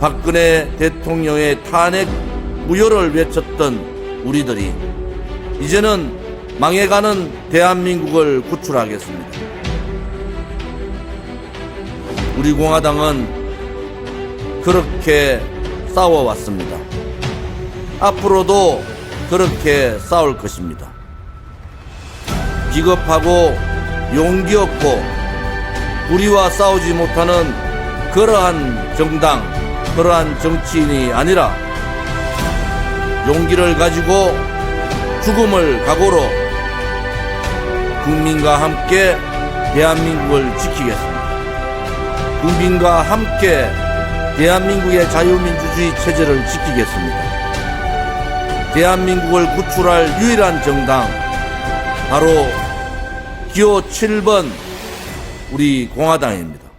박근혜 대통령의 탄핵 무효를 외쳤던 우리들이 이제는 망해가는 대한민국을 구출하겠습니다. 우리 공화당은 그렇게 싸워왔습니다. 앞으로도 그렇게 싸울 것입니다. 비겁하고 용기 없고 우리와 싸우지 못하는 그러한 정당, 그러한 정치인이 아니라 용기를 가지고 죽음을 각오로 국민과 함께 대한민국을 지키겠습니다. 국민과 함께 대한민국의 자유민주주의 체제를 지키겠습니다. 대한민국을 구출할 유일한 정당, 바로 기호 7번 우리 공화당입니다.